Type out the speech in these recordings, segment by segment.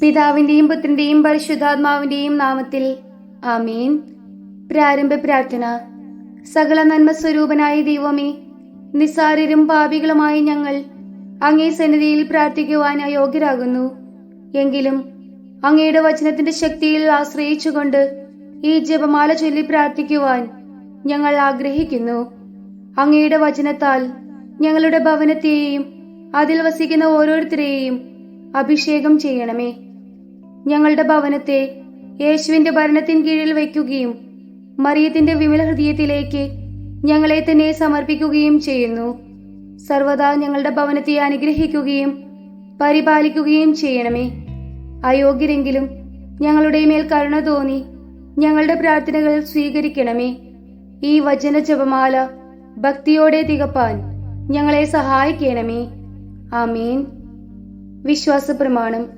പിതാവിന്റെയും പുത്രന്റെയും പരിശുദ്ധാത്മാവിന്റെയും നാമത്തിൽ ആമീൻ. പ്രാരംഭ പ്രാർത്ഥന. സകല നന്മ സ്വരൂപനായ ദൈവമേ നിസ്സാരരും പാപികളുമായ ഞങ്ങൾ അങ്ങേ സന്നിധിയിൽ പ്രാർത്ഥിക്കുവാൻ അയോഗ്യരാകുന്നു. എങ്കിലും അങ്ങയുടെ വചനത്തിന്റെ ശക്തിയിൽ ആശ്രയിച്ചുകൊണ്ട് ഈ ജപമാല ചൊല്ലി പ്രാർത്ഥിക്കുവാൻ ഞങ്ങൾ ആഗ്രഹിക്കുന്നു. അങ്ങയുടെ വചനത്താൽ ഞങ്ങളുടെ ഭവനത്തെയും അതിൽ വസിക്കുന്ന ഓരോരുത്തരെയും അഭിഷേകം ചെയ്യണമേ. ഞങ്ങളുടെ ഭവനത്തെ യേശുവിന്റെ ഭരണത്തിൻ കീഴിൽ വയ്ക്കുകയും മറിയത്തിന്റെ വിമല ഹൃദയത്തിലേക്ക് ഞങ്ങളെ തന്നെ സമർപ്പിക്കുകയും ചെയ്യുന്നു. സർവദാ ഞങ്ങളുടെ ഭവനത്തെ അനുഗ്രഹിക്കുകയും പരിപാലിക്കുകയും ചെയ്യണമേ. അയോഗ്യരെങ്കിലും ഞങ്ങളുടെ മേൽ കരുണ തോന്നി ഞങ്ങളുടെ പ്രാർത്ഥനകൾ സ്വീകരിക്കണമേ. ഈ വചന ജപമാല ഭക്തിയോടെ തികപ്പാൻ ഞങ്ങളെ സഹായിക്കണമേ. ആമീൻ. വിശ്വാസ പ്രമാണം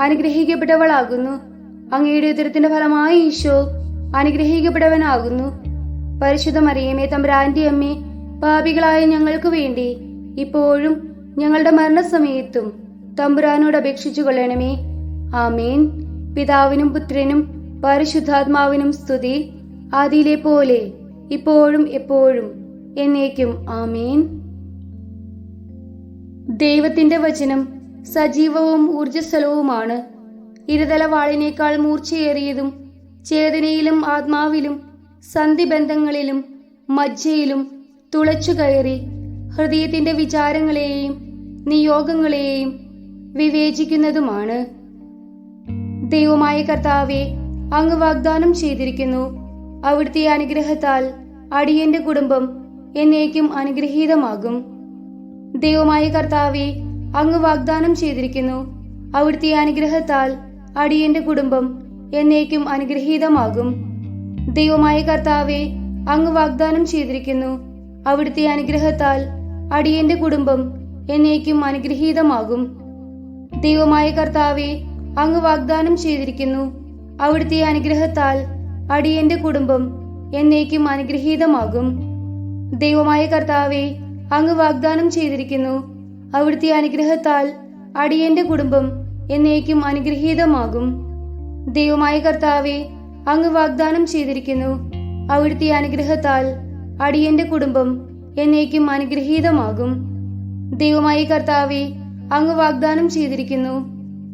അനുഗ്രഹിക്കപ്പെട്ടവളാകുന്നു. അങ്ങയുടെ ഉദരത്തിന്റെ ഫലമായി ഈശോ അനുഗ്രഹിക്കപ്പെട്ടവനാകുന്നു. പരിശുദ്ധ മറിയമേ തമ്പുരാന്റെ അമ്മേ പാപികളായ ഞങ്ങൾക്ക് വേണ്ടി ഇപ്പോഴും ഞങ്ങളുടെ മരണസമയത്തും തമ്പുരാനോട് അപേക്ഷിച്ചു കൊള്ളണമേ. ആമേൻ. പിതാവിനും പുത്രനും പരിശുദ്ധാത്മാവിനും സ്തുതി ആദിയിലെ പോലെ ഇപ്പോഴും എപ്പോഴും എന്നേക്കും ആമേൻ. ദൈവത്തിന്റെ വചനം സജീവവും ഊർജസ്വലവുമാണ് ഇരുതലവാളിനേക്കാൾ മൂർച്ചയേറിയതും ചേതനയിലും ആത്മാവിലും സന്ധിബന്ധങ്ങളിലും മജ്ജയിലും തുളച്ചു കയറി ഹൃദയത്തിന്റെ വിചാരങ്ങളെയും നിയോഗങ്ങളെയും വിവേചിക്കുന്നതുമാണ്. ദൈവമായ കർത്താവെ അങ്ങ് വാഗ്ദാനം ചെയ്തിരിക്കുന്നു. അവിടുത്തെ അനുഗ്രഹത്താൽ അടിയന്റെ കുടുംബം എന്നേക്കും അനുഗ്രഹീതമാകും. ദൈവമായ കർത്താവെ അങ്ങ് വാഗ്ദാനം ചെയ്തിരിക്കുന്നു. അവിടുത്തെ അനുഗ്രഹത്താൽ അടിയന്റെ കുടുംബം എന്നേക്കും അനുഗ്രഹീതമാകും. ദൈവമായ കർത്താവെ അങ്ങ് വാഗ്ദാനം ചെയ്തിരിക്കുന്നു. അവിടുത്തെ അനുഗ്രഹത്താൽ അടിയന്റെ കുടുംബം എന്നേക്കും അനുഗ്രഹീതമാകും. ദൈവമായ കർത്താവെ അങ്ങ് വാഗ്ദാനം ചെയ്തിരിക്കുന്നു. അവിടുത്തെ അനുഗ്രഹത്താൽ അടിയന്റെ കുടുംബം എന്നേക്കും അനുഗ്രഹീതമാകും. ദൈവമായ കർത്താവെ അങ്ങ് വാഗ്ദാനം ചെയ്തിരിക്കുന്നു. അവിടുത്തെ അനുഗ്രഹത്താൽ അടിയന്റെ കുടുംബം എന്നേക്കും അനുഗ്രഹീതമാകും. ദൈവമായ കർത്താവെ അങ്ങ് വാഗ്ദാനം ചെയ്തിരിക്കുന്നു. അവിടുത്തെ അനുഗ്രഹത്താൽ അടിയന്റെ കുടുംബം എന്നേക്കും അനുഗ്രഹീതമാകും. ദൈവമായ കർത്താവെ അങ്ങ് വാഗ്ദാനം ചെയ്തിരിക്കുന്നു.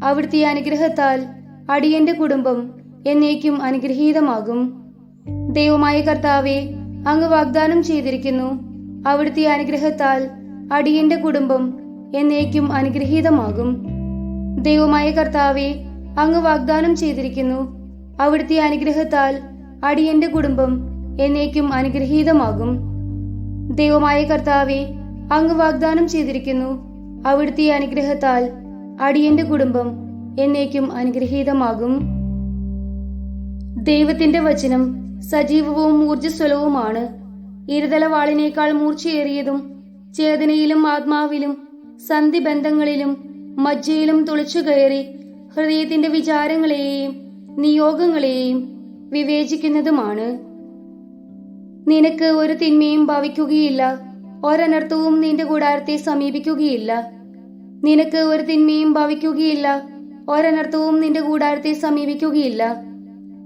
അവിടുത്തെ അനുഗ്രഹത്താൽ അടിയന്റെ കുടുംബം എന്നേക്കും അനുഗ്രഹീതമാകും. ദൈവമായ കർത്താവെ അങ്ങ് വാഗ്ദാനം ചെയ്തിരിക്കുന്നു. അവിടുത്തെ അനുഗ്രഹത്താൽ അടിയന്റെ കുടുംബം എന്നേക്കും അനുഗ്രഹീതമാകും. ദൈവമായ കർത്താവെ അങ്ങ് വാഗ്ദാനം ചെയ്തിരിക്കുന്നു. അവിടുത്തെ അനുഗ്രഹത്താൽ അടിയന്റെ കുടുംബം എന്നേക്കും അനുഗ്രഹീതമാകും. ദൈവമായ കർത്താവെ അങ്ങ് വാഗ്ദാനം ചെയ്തിരിക്കുന്നു. അവിടുത്തെ അനുഗ്രഹത്താൽ അടിയന്റെ കുടുംബം എന്നേക്കും അനുഗ്രഹീതമാകും. ദൈവത്തിന്റെ വചനം സജീവവും ഊർജസ്വലവുമാണ്. ഇരുതലവാളിനേക്കാൾ മൂർച്ചയേറിയതും ചേതനയിലും ആത്മാവിലും സന്ധിബന്ധങ്ങളിലും മജ്ജയിലും തുളച്ചു കയറി ഹൃദയത്തിന്റെ വിചാരങ്ങളെയും നിയോഗങ്ങളെയും വിവേചിക്കുന്നതുമാണ്. നിനക്ക് ഒരു തിന്മയും ഭവിക്കുകയില്ല. ഒരനർത്ഥവും നിന്റെ കൂടാരത്തെ സമീപിക്കുകയില്ല. നിനക്ക് ഒരു തിന്മയും ഭവിക്കുകയില്ല. ഒരനർത്ഥവും നിന്റെ കൂടാരത്തെ സമീപിക്കുകയില്ല.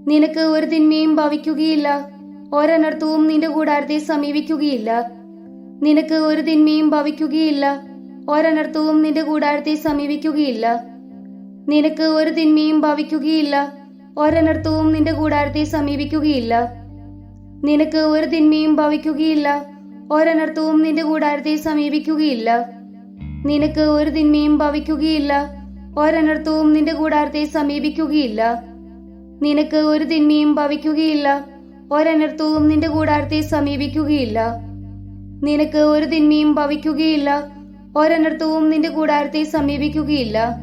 നിനക്ക് ഒരു തിന്മയും ഭവിക്കുകയില്ല. ഒരനർത്ഥവും നിന്റെ കൂടാരത്തെ സമീപിക്കുകയില്ല. നിനക്ക് ഒരു തിന്മയും ഭവിക്കുകയില്ല. ഒരനർത്ഥവും നിന്റെ കൂടാരത്തെ സമീപിക്കുകയില്ല. നിനക്ക് ഒരു തിന്മയും ഭവിക്കുകയില്ല. ഒരനർത്ഥവും നിന്റെ കൂടാരത്തെ സമീപിക്കുകയില്ല. നിനക്ക് ഒരു തിന്മയും ഭവിക്കുകയില്ല. ഒരനർത്ഥവും നിന്റെ കൂടാരത്തെ സമീപിക്കുകയില്ല. നിനക്ക് ഒരു തിന്മയും ഭവിക്കുകയില്ല. ഒരനർത്ഥവും നിന്റെ കൂടാരത്തെ സമീപിക്കുകയില്ല. നിനക്ക് ഒരു തിന്മയും ഭവിക്കുകയില്ല. ഒരനർത്ഥവും നിന്റെ കൂടാരത്തെ സമീപിക്കുകയില്ല. നിനക്ക് ഒരു തിന്മയും ഭവിക്കുകയില്ല. ഒരനർത്ഥവും നിന്റെ കൂടാരത്തെ സമീപിക്കുകയില്ല.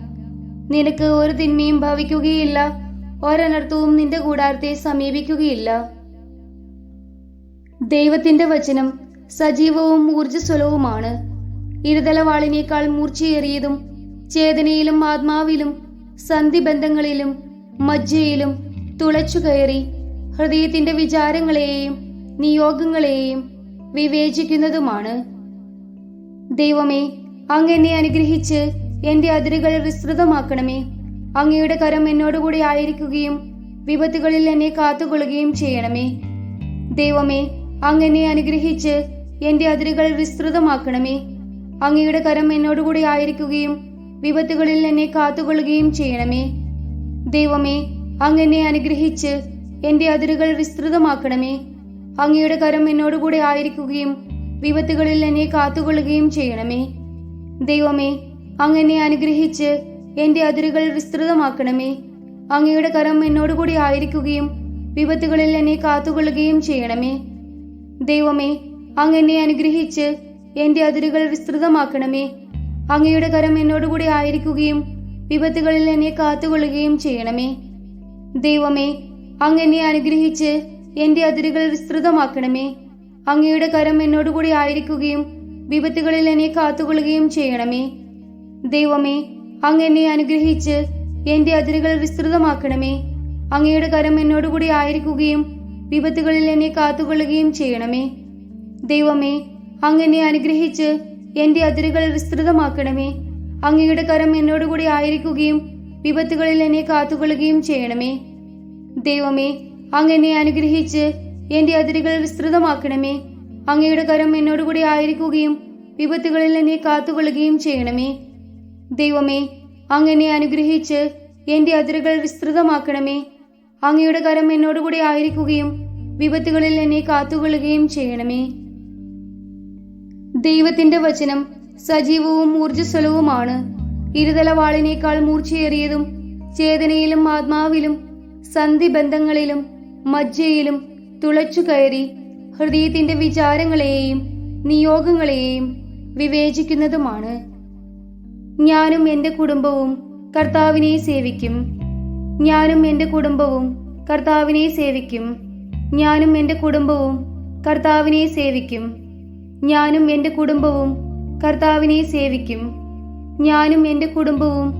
നിനക്ക് ഒരു തിന്മയും ഭവിക്കുകയില്ല. ഒരനർത്ഥവും നിന്റെ കൂടാരത്തെ സമീപിക്കുകയില്ല. ദൈവത്തിന്റെ വചനം സജീവവും ഊർജസ്വലവുമാണ്. ഇരുതലവാളിനേക്കാൾ മൂർച്ചയേറിയതും ചേതനയിലും ആത്മാവിലും സന്ധിബന്ധങ്ങളിലും മജ്ജയിലും തുളച്ചു കയറി ഹൃദയത്തിന്റെ വിചാരങ്ങളെയും നിയോഗങ്ങളെയും വിവേചിക്കുന്നതുമാണ്. ദൈവമേ അങ്ങ് എന്നെ അനുഗ്രഹിച്ച് എന്റെ അതിരുകൾ വിസ്തൃതമാക്കണമേ. അങ്ങയുടെ കരം എന്നോടുകൂടി ആയിരിക്കുകയും വിപത്തുകളിൽ എന്നെ കാത്തുകൊള്ളുകയും ചെയ്യണമേ. ദൈവമേ അങ്ങ് അനുഗ്രഹിച്ച് എന്റെ അതിരുകൾ വിസ്തൃതമാക്കണമേ. അങ്ങയുടെ കരം എന്നോടുകൂടി ആയിരിക്കുകയും വിപത്തുകളിൽ എന്നെ കാത്തുകൊള്ളുകയും ചെയ്യണമേ. ദൈവമേ അങ്ങ് അനുഗ്രഹിച്ച് എന്റെ അതിരുകൾ വിസ്തൃതമാക്കണമേ. അങ്ങയുടെ കരം എന്നോടുകൂടി ആയിരിക്കുകയും വിപത്തുകളിൽ എന്നെ കാത്തുകൊള്ളുകയും ചെയ്യണമേ. ദൈവമേ അങ്ങ് അനുഗ്രഹിച്ച് എന്റെ അതിരുകൾ വിസ്തൃതമാക്കണമേ. അങ്ങയുടെ കരം എന്നോടുകൂടി ആയിരിക്കുകയും വിപത്തുകളിൽ എന്നെ കാത്തുകൊള്ളുകയും ചെയ്യണമേ. ദൈവമേ അങ്ങ് അനുഗ്രഹിച്ച് എന്റെ അതിരുകൾ വിസ്തൃതമാക്കണമേ. അങ്ങയുടെ കരം എന്നോടുകൂടി ആയിരിക്കുകയും വിപത്തുകളിൽ എന്നെ കാത്തുകൊള്ളുകയും ചെയ്യണമേ. ദൈവമേ അങ്ങ് അനുഗ്രഹിച്ച് എന്റെ അതിരുകൾ വിസ്തൃതമാക്കണമേ. അങ്ങയുടെ കരം എന്നോടുകൂടി ആയിരിക്കുകയും വിപത്തുകളിൽ എന്നെ കാത്തുകൊള്ളുകയും ചെയ്യണമേ. ദൈവമേ അങ്ങ് അനുഗ്രഹിച്ച് എന്റെ അതിരുകൾ വിസ്തൃതമാക്കണമേ. അങ്ങയുടെ കരം എന്നോടുകൂടി ആയിരിക്കുകയും വിപത്തുകളിൽ എന്നെ കാത്തുകൊള്ളുകയും ചെയ്യണമേ. ദൈവമേ അങ്ങ് അനുഗ്രഹിച്ച് എന്റെ അതിരുകൾ വിസ്തൃതമാക്കണമേ. അങ്ങയുടെ കരം എന്നോടുകൂടി ആയിരിക്കുകയും വിപത്തുകളിൽ എന്നെ കാത്തുകൊള്ളുകയും ചെയ്യണമേ. ദൈവമേ അങ്ങ് അനുഗ്രഹിച്ച് എന്റെ അതിരുകൾ വിസ്തൃതമാക്കണമേ. അങ്ങയുടെ കരം എന്നോടുകൂടി ആയിരിക്കുകയും വിപത്തുകളിൽ എന്നെ കാത്തുകൊള്ളുകയും ചെയ്യണമേ. ദൈവമേ അങ്ങനെ അനുഗ്രഹിച്ച് എന്റെ അതിരുകൾ വിസ്തൃതമാക്കണമേ. അങ്ങയുടെ കരം എന്നോടുകൂടി ആയിരിക്കുകയും വിപത്തുകളിൽ എന്നെ കാത്തുകൊള്ളുകയും ചെയ്യണമേ. ദൈവത്തിന്റെ വചനം സജീവവും ഊർജസ്വലവുമാണ്. ഇരുതലവാളിനേക്കാൾ മൂർച്ചയേറിയതും ചേതനയിലും ആത്മാവിലും സന്ധിബന്ധങ്ങളിലും മജ്ജയിലും തുളച്ചു കയറി ഹൃദയത്തിന്റെ വിചാരങ്ങളെയും നിയോഗങ്ങളെയും വിവേചിക്കുന്നതുമാണ്. ഞാനും എന്റെ കുടുംബവും കർത്താവിനെ സേവിക്കും. ഞാനും എന്റെ കുടുംബവും കർത്താവിനെ സേവിക്കും. ഞാനും എന്റെ കുടുംബവും കർത്താവിനെ സേവിക്കും. ഞാനും എന്റെ കുടുംബവും കർത്താവിനെ സേവിക്കും. ഞാനും എന്റെ കുടുംബവും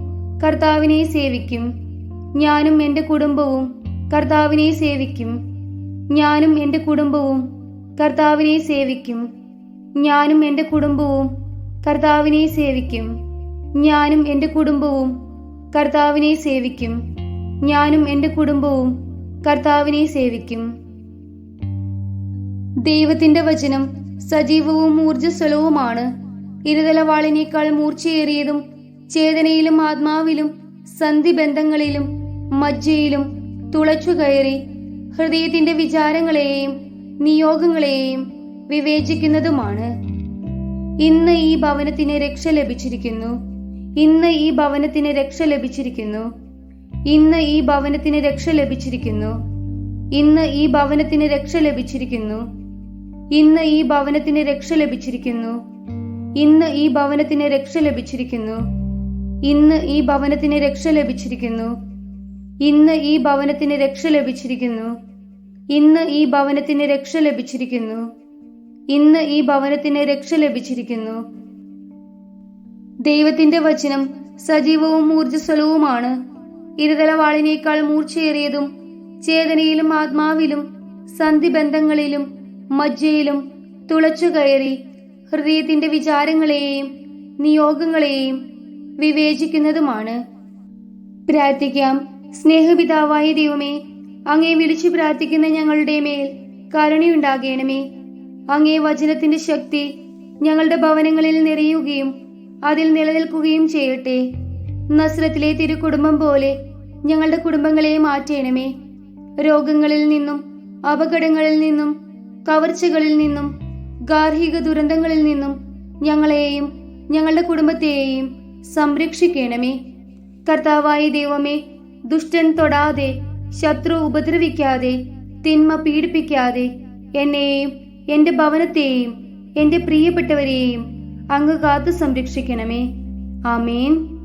കർത്താവിനെ സേവിക്കും. ഞാനും എന്റെ കുടുംബവും കർത്താവിനെ സേവിക്കും. ഞാനും എന്റെ കുടുംബവും കർത്താവിനെ സേവിക്കും. ഞാനും എന്റെ കുടുംബവും കർത്താവിനെ സേവിക്കും. ഞാനും എന്റെ കുടുംബവും കർത്താവിനെ സേവിക്കും. ഞാനും എന്റെ കുടുംബവും കർത്താവിനെ സേവിക്കും. ദൈവത്തിന്റെ വചനം സജീവവും ഊർജസ്വലവുമാണ്. ഇരുതലവാളിനേക്കാൾ മൂർച്ചയേറിയതും ചേതനയിലും ആത്മാവിലും സന്ധിബന്ധങ്ങളിലും മജ്ജയിലും തുളച്ചു കയറി ഹൃദയത്തിന്റെ വിചാരങ്ങളെയും നിയോഗങ്ങളെയും വിവേചിക്കുന്നതുമാണ്. ഇന്ന് ഈ ഭവനത്തിന് രക്ഷ ലഭിച്ചിരിക്കുന്നു. ഇന്ന് ഈ ഭവനത്തിന് രക്ഷ ലഭിച്ചിരിക്കുന്നു. ഇന്ന് ഈ ഭവനത്തിന് രക്ഷ ലഭിച്ചിരിക്കുന്നു. ഇന്ന് ഈ ഭവനത്തിന് രക്ഷ ലഭിച്ചിരിക്കുന്നു. ഇന്ന് ഈ ഭവനത്തിന് രക്ഷ ലഭിച്ചിരിക്കുന്നു. ഇന്ന് ഈ ഭവനത്തിന് രക്ഷ ലഭിച്ചിരിക്കുന്നു. ഇന്ന് ഈ ഭവനത്തിന് രക്ഷ ലഭിച്ചിരിക്കുന്നു. ഇന്ന് ഈ ഭവനത്തിന് രക്ഷ ലഭിച്ചിരിക്കുന്നു. ഇന്ന് ഈ ഭവനത്തിന് രക്ഷ ലഭിച്ചിരിക്കുന്നു. ഇന്ന് ഈ ഭവനത്തിന് രക്ഷ ലഭിച്ചിരിക്കുന്നു. ദൈവത്തിന്റെ വചനം സജീവവും ഊർജസ്വലവുമാണ് ഇരുതലവാളിനേക്കാൾ മൂർച്ചയേറിയതും ചേതനയിലും ആത്മാവിലും സന്ധിബന്ധങ്ങളിലും മജ്ജയിലും തുളച്ചുകയറി ഹൃദയത്തിന്റെ വിചാരങ്ങളെയും നിയോഗങ്ങളെയും വിവേചിക്കുന്നതുമാണ്. പ്രാർത്ഥിക്കാം. സ്നേഹപിതാവായ ദൈവമേ അങ്ങേ വിളിച്ചു പ്രാർത്ഥിക്കുന്ന ഞങ്ങളുടെ മേൽ കരുണയുണ്ടാകണമേ. അങ്ങേ വചനത്തിന്റെ ശക്തി ഞങ്ങളുടെ ഭവനങ്ങളിൽ നിറയുകയും അതിൽ നിലനിൽക്കുകയും ചെയ്യട്ടെ. നസ്രത്തിലെ തിരുക്കുടുംബം പോലെ ഞങ്ങളുടെ കുടുംബങ്ങളെ മാറ്റണമേ. രോഗങ്ങളിൽ നിന്നും അപകടങ്ങളിൽ നിന്നും കവർച്ചകളിൽ നിന്നും ഗാർഹിക ദുരന്തങ്ങളിൽ നിന്നും ഞങ്ങളെയും ഞങ്ങളുടെ കുടുംബത്തെയും സംരക്ഷിക്കണമേ. കർത്താവായ ദൈവമേ ദുഷ്ടൻ തൊടാതെ ശത്രു ഉപദ്രവിക്കാതെ തിന്മ പീഡിപ്പിക്കാതെ എന്നെയും എന്റെ ഭവനത്തെയും എന്റെ പ്രിയപ്പെട്ടവരെയും അങ്ങ് കാത്തു സംരക്ഷിക്കണമേ ആമേൻ.